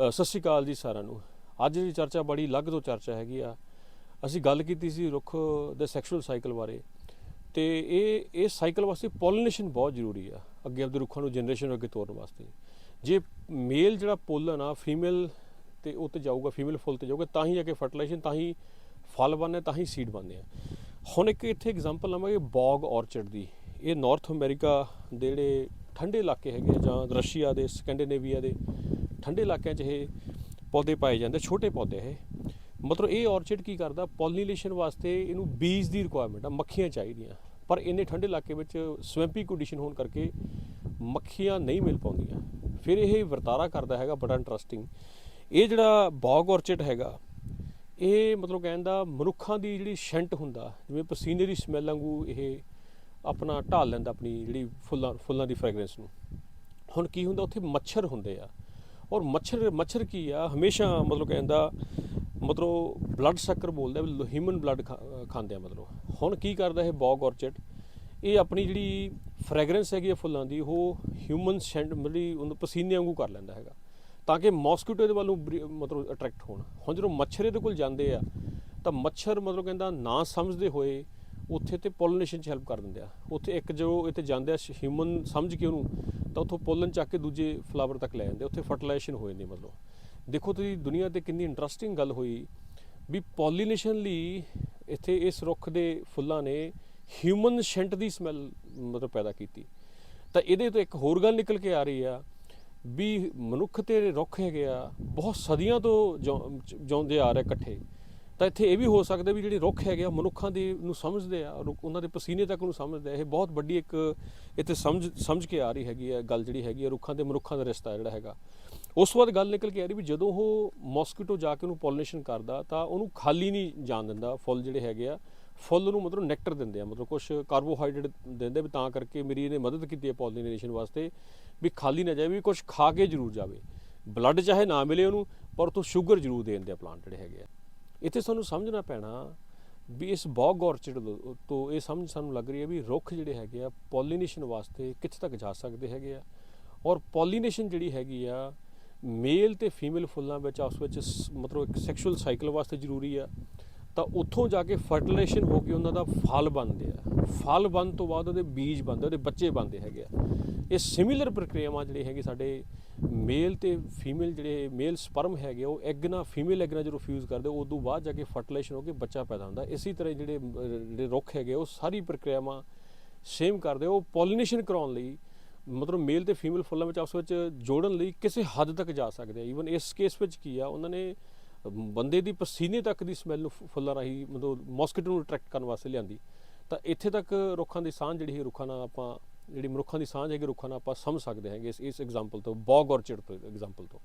ਸਤਿ ਸ਼੍ਰੀ ਅਕਾਲ ਜੀ ਸਾਰਿਆਂ ਨੂੰ। ਅੱਜ ਦੀ ਚਰਚਾ ਬੜੀ ਅਲੱਗ ਤੋਂ ਚਰਚਾ ਹੈਗੀ ਆ। ਅਸੀਂ ਗੱਲ ਕੀਤੀ ਸੀ ਰੁੱਖ ਦੇ ਸੈਕਸ਼ੂਅਲ ਸਾਈਕਲ ਬਾਰੇ। ਤੇ ਇਹ ਇਹ ਸਾਈਕਲ ਵਾਸਤੇ ਪੋਲਿਨੇਸ਼ਨ ਬਹੁਤ ਜ਼ਰੂਰੀ ਆ, ਅੱਗੇ ਆਪਦੇ ਰੁੱਖਾਂ ਨੂੰ ਜਨਰੇਸ਼ਨ ਅੱਗੇ ਤੋਰਨ ਵਾਸਤੇ। ਜੇ ਮੇਲ ਜਿਹੜਾ ਪੋਲਨ ਆ ਫੀਮੇਲ ਤੇ ਉਹ ਤੇ ਜਾਊਗਾ ਫੀਮੇਲ ਫੁੱਲ ਤੇ ਜਾਊਗਾ, ਤਾਂ ਹੀ ਜਾ ਕੇ ਫਰਟੀਲਾਈਜੇਸ਼ਨ ਤਾਂ ਹੀ ਫਲ ਬਣਨੇ, ਤਾਂ ਹੀ ਸੀਡ ਬਣਦੇ ਆ। ਹੁਣ ਇੱਕ ਇੱਥੇ ਐਗਜ਼ਾਮਪਲ ਲਵਾਂਗੇ ਬੌਗ ਔਰਚਰਡ ਦੀ। ਇਹ ਨਾਰਥ ਅਮਰੀਕਾ ਦੇ ਜਿਹੜੇ ਠੰਡੇ ਇਲਾਕੇ ਹੈਗੇ ਆ ਜਾਂ ਰਸ਼ੀਆ ਦੇ ਸਕੈਂਡੀਨੇਵੀਆ ਦੇ। ਠੰਡੇ ਇਲਾਕਿਆਂ 'ਚ ਇਹ ਪੌਦੇ ਪਾਏ ਜਾਂਦੇ, ਛੋਟੇ ਪੌਦੇ ਇਹ। ਮਤਲਬ ਇਹ ਔਰਚਿਡ ਕੀ ਕਰਦਾ ਪੋਲਿਨੇਸ਼ਨ ਵਾਸਤੇ ਇਹਨੂੰ ਬੀਜ ਦੀ ਰਿਕੁਆਇਰਮੈਂਟ ਆ, ਮੱਖੀਆਂ ਚਾਹੀਦੀਆਂ। ਪਰ ਇੰਨੇ ਠੰਡੇ ਇਲਾਕੇ ਵਿੱਚ ਸਵੈਂਪੀ ਕੰਡੀਸ਼ਨ ਹੋਣ ਕਰਕੇ ਮੱਖੀਆਂ ਨਹੀਂ ਮਿਲ ਪਾਉਂਦੀਆਂ। ਫਿਰ ਇਹ ਵਰਤਾਰਾ ਕਰਦਾ ਹੈਗਾ, ਬੜਾ ਇੰਟਰਸਟਿੰਗ ਇਹ ਜਿਹੜਾ ਬੌਗ ਔਰਚਿਡ ਹੈਗਾ, ਇਹ ਮਤਲਬ ਕਹਿੰਦਾ ਮਨੁੱਖਾਂ ਦੀ ਜਿਹੜੀ ਸ਼ੈਂਟ ਹੁੰਦਾ, ਜਿਵੇਂ ਪਸੀਨੇ ਦੀ ਸਮੈਲ ਵਾਂਗੂ ਇਹ ਆਪਣਾ ਢਾਲ ਲੈਂਦਾ ਆਪਣੀ ਜਿਹੜੀ ਫੁੱਲਾਂ ਫੁੱਲਾਂ ਦੀ ਫ੍ਰੈਗਰੈਂਸ ਨੂੰ। ਹੁਣ ਕੀ ਹੁੰਦਾ, ਉੱਥੇ ਮੱਛਰ ਹੁੰਦੇ ਆ। ਔਰ ਮੱਛਰ ਮੱਛਰ ਕੀ ਆ? ਹਮੇਸ਼ਾ ਮਤਲਬ ਕਹਿੰਦਾ, ਮਤਲਬ ਬਲੱਡ ਸ਼ੱਕਰ ਬੋਲਦਾ ਹਿਊਮਨ ਬਲੱਡ ਖਾਂਦੇ ਆ ਮਤਲਬ। ਹੁਣ ਕੀ ਕਰਦਾ ਇਹ ਬੌਗ ਔਰਚਿਡ? ਇਹ ਆਪਣੀ ਜਿਹੜੀ ਫ੍ਰੈਗਰੈਂਸ ਹੈਗੀ ਆ ਫੁੱਲਾਂ ਦੀ, ਉਹ ਹਿਊਮਨ ਸੈਂਟ ਮਤਲਬ ਉਹਨੂੰ ਪਸੀਨੇ ਵਾਂਗੂ ਕਰ ਲੈਂਦਾ ਹੈਗਾ। ਤਾਂ ਕਿ ਮੌਸਕੀਟੋ ਦੇ ਵੱਲੋਂ ਬਰੀ- ਮਤਲਬ ਅਟਰੈਕਟ ਹੋਣ। ਹੁਣ ਜਦੋਂ ਮੱਛਰ ਇਹਦੇ ਕੋਲ ਜਾਂਦੇ ਆ, ਤਾਂ ਮੱਛਰ ਮਤਲਬ ਕਹਿੰਦਾ ਨਾ ਸਮਝਦੇ ਹੋਏ ਉੱਥੇ ਤੇ ਪੋਲਿਨੇਸ਼ਨ ਚ ਹੈਲਪ ਕਰ ਦਿੰਦੇ ਆ। ਉੱਥੇ ਇੱਕ ਜੋ ਇੱਥੇ ਜਾਂਦੇ ਆ ਹਿਊਮਨ ਸਮਝ ਕੇ ਉਹਨੂੰ, ਤਾਂ ਉੱਥੋਂ ਪੋਲਨ ਚੱਕ ਕੇ ਦੂਜੇ ਫਲਾਵਰ ਤੱਕ ਲੈ ਜਾਂਦੇ ਉੱਥੇ ਫਰਟੀਲਾਈਜੇਸ਼ਨ ਹੋ ਜਾਂਦੀ ਮਤਲਬ। ਦੇਖੋ ਤੁਸੀਂ ਦੁਨੀਆ ਤੇ ਕਿੰਨੀ ਇੰਟਰਸਟਿੰਗ ਗੱਲ ਹੋਈ ਵੀ ਪੋਲਿਨੇਸ਼ਨ ਲਈ ਇੱਥੇ ਇਸ ਰੁੱਖ ਦੇ ਫੁੱਲਾਂ ਨੇ ਹਿਊਮਨ ਸ਼ੈਂਟ ਦੀ ਸਮੈਲ ਮਤਲਬ ਪੈਦਾ ਕੀਤੀ। ਤਾਂ ਇਹਦੇ ਤੋਂ ਇੱਕ ਹੋਰ ਗੱਲ ਨਿਕਲ ਕੇ ਆ ਰਹੀ ਆ ਵੀ ਮਨੁੱਖ ਤੇ ਰੁੱਖ ਹੈਗੇ ਆ, ਬਹੁਤ ਸਦੀਆਂ ਤੋਂ ਜਿਉਂ- ਜਿਉਂਦੇ ਆ ਰਹੇ ਇਕੱਠੇ। ਤਾਂ ਇੱਥੇ ਇਹ ਵੀ ਹੋ ਸਕਦਾ ਵੀ ਜਿਹੜੇ ਰੁੱਖ ਹੈਗੇ ਆ ਮਨੁੱਖਾਂ ਦੇ ਨੂੰ ਸਮਝਦੇ ਆ, ਰੁੱਖ- ਉਹਨਾਂ ਦੇ ਪਸੀਨੇ ਤੱਕ ਨੂੰ ਸਮਝਦੇ ਆ। ਇਹ ਬਹੁਤ ਵੱਡੀ ਇੱਕ ਇੱਥੇ ਸਮਝ ਸਮਝ ਕੇ ਆ ਰਹੀ ਹੈਗੀ ਆ, ਗੱਲ ਜਿਹੜੀ ਹੈਗੀ ਆ, ਰੁੱਖਾਂ ਤੇ ਮਨੁੱਖਾਂ ਦਾ ਰਿਸ਼ਤਾ ਜਿਹੜਾ ਹੈਗਾ। ਉਸ ਤੋਂ ਬਾਅਦ ਗੱਲ ਨਿਕਲ ਕੇ ਆ ਰਹੀ ਵੀ ਜਦੋਂ ਉਹ ਮੌਸਕੀਟੋ ਜਾ ਕੇ ਉਹਨੂੰ ਪੋਲਿਨੇਸ਼ਨ ਕਰਦਾ, ਤਾਂ ਉਹਨੂੰ ਖਾਲੀ ਨਹੀਂ ਜਾਣ ਦਿੰਦਾ, ਫੁੱਲ ਜਿਹੜੇ ਹੈਗੇ ਆ, ਫੁੱਲ ਨੂੰ ਮਤਲਬ ਨੈਕਟਰ ਦਿੰਦੇ ਆ, ਮਤਲਬ ਕੁਝ ਕਾਰਬੋਹਾਈਡਰੇਟ ਦਿੰਦੇ ਵੀ ਤਾਂ ਕਰਕੇ ਮੇਰੀ ਇਹਨੇ ਮਦਦ ਕੀਤੀ ਹੈ ਪੋਲਿਨੇਸ਼ਨ ਵਾਸਤੇ ਵੀ ਖਾਲੀ ਨਾ ਜਾਵੇ, ਵੀ ਕੁਝ ਖਾ ਕੇ ਜ਼ਰੂਰ ਜਾਵੇ। ਬਲੱਡ ਚਾਹੇ ਨਾ ਮਿਲੇ ਉਹਨੂੰ, ਪਰ ਤੋਂ ਸ਼ੂਗਰ ਜ਼ਰੂਰ ਦੇਣ ਦੇ ਆ ਪਲਾਂਟ ਜਿਹੜੇ ਹੈਗੇ ਆ। ਇੱਥੇ ਸਾਨੂੰ ਸਮਝਣਾ ਪੈਣਾ ਵੀ ਇਸ ਬੌਗ ਔਰਚਿਡ ਤੋਂ ਇਹ ਸਮਝ ਸਾਨੂੰ ਲੱਗ ਰਹੀ ਹੈ ਵੀ ਰੁੱਖ ਜਿਹੜੇ ਹੈਗੇ ਆ, ਪੋਲੀਨੇਸ਼ਨ ਵਾਸਤੇ ਕਿੱਥੇ ਤੱਕ ਜਾ ਸਕਦੇ ਹੈਗੇ ਆ। ਔਰ ਪੋਲੀਨੇਸ਼ਨ ਜਿਹੜੀ ਹੈਗੀ ਆ, ਮੇਲ ਤੇ ਫੀਮੇਲ ਫੁੱਲਾਂ ਵਿੱਚ, ਆਪਸ ਵਿੱਚ ਸ- ਮਤਲਬ ਇੱਕ ਸੈਕਸ਼ੂਅਲ ਸਾਈਕਲ ਵਾਸਤੇ ਜ਼ਰੂਰੀ ਆ। ਤਾਂ ਉੱਥੋਂ ਜਾ ਕੇ ਫਰਟੀਲਾਈਜੇਸ਼ਨ ਹੋ ਕੇ ਉਹਨਾਂ ਦਾ ਫਲ ਬਣਦੇ ਆ। ਫਲ ਬਣ ਤੋਂ ਬਾਅਦ ਉਹਦੇ ਬੀਜ ਬਣਦੇ ਉਹਦੇ ਬੱਚੇ ਬਣਦੇ ਹੈਗੇ ਆ। ਇਹ ਸਿਮਿਲਰ ਪ੍ਰਕਿਰਿਆਵਾਂ ਜਿਹੜੇ ਹੈਗੇ ਸਾਡੇ ਮੇਲ ਤੇ ਫੀਮੇਲ ਜਿਹੜੇ ਮੇਲ ਸਪਰਮ ਹੈਗੇ ਉਹ ਐਗ ਨਾਲ ਫੀਮੇਲ ਐਗ ਨਾਲ ਜਦੋਂ ਫਿਊਜ਼ ਕਰਦੇ ਉਹ ਤੋਂ ਬਾਅਦ ਜਾ ਕੇ ਫਰਟੀਲਾਈਜੇਸ਼ਨ ਹੋ ਕੇ ਬੱਚਾ ਪੈਦਾ ਹੁੰਦਾ। ਇਸੇ ਤਰ੍ਹਾਂ ਜਿਹੜੇ ਜਿਹੜੇ ਰੁੱਖ ਹੈਗੇ ਉਹ ਸਾਰੀ ਪ੍ਰਕਿਰਿਆਵਾਂ ਸੇਮ ਕਰਦੇ ਉਹ ਪੋਲੀਨੇਸ਼ਨ ਕਰਾਉਣ ਲਈ, ਮਤਲਬ ਮੇਲ ਤੇ ਫੀਮੇਲ ਫੁੱਲਾਂ ਵਿੱਚ ਆਪਸ ਵਿੱਚ ਜੋੜਨ ਲਈ ਕਿਸੇ ਹੱਦ ਤੱਕ ਜਾ ਸਕਦੇ ਆ। ਈਵਨ ਇਸ ਕੇਸ ਵਿੱਚ ਕੀ ਆ, ਉਹਨਾਂ ਨੇ ਬੰਦੇ ਦੀ ਪਸੀਨੇ ਤੱਕ ਦੀ ਸਮੈਲ ਨੂੰ ਫੁੱਲਾਂ ਰਾਹੀਂ ਮਤਲਬ ਮੌਸਕੀਟੋ ਨੂੰ ਅਟਰੈਕਟ ਕਰਨ ਵਾਸਤੇ ਲਿਆਂਦੀ। ਤਾਂ ਇੱਥੇ ਤੱਕ ਰੁੱਖਾਂ ਦੀ ਸਾਂਝ ਜਿਹੜੀ ਹੈ ਰੁੱਖਾਂ ਨਾਲ ਆਪਾਂ ਜਿਹੜੀ ਮਨੁੱਖਾਂ ਦੀ ਸਾਂਝ ਹੈਗੀ, ਰੁੱਖਾਂ ਨਾਲ ਆਪਾਂ ਸਮਝ ਸਕਦੇ ਹੈਗੇ ਇਸ ਇਸ ਐਗਜ਼ਾਮਪਲ ਤੋਂ, ਬੌਗ ਔਰਚਿਡ ਤੋਂ ਐਗਜ਼ਾਮਪਲ ਤੋਂ।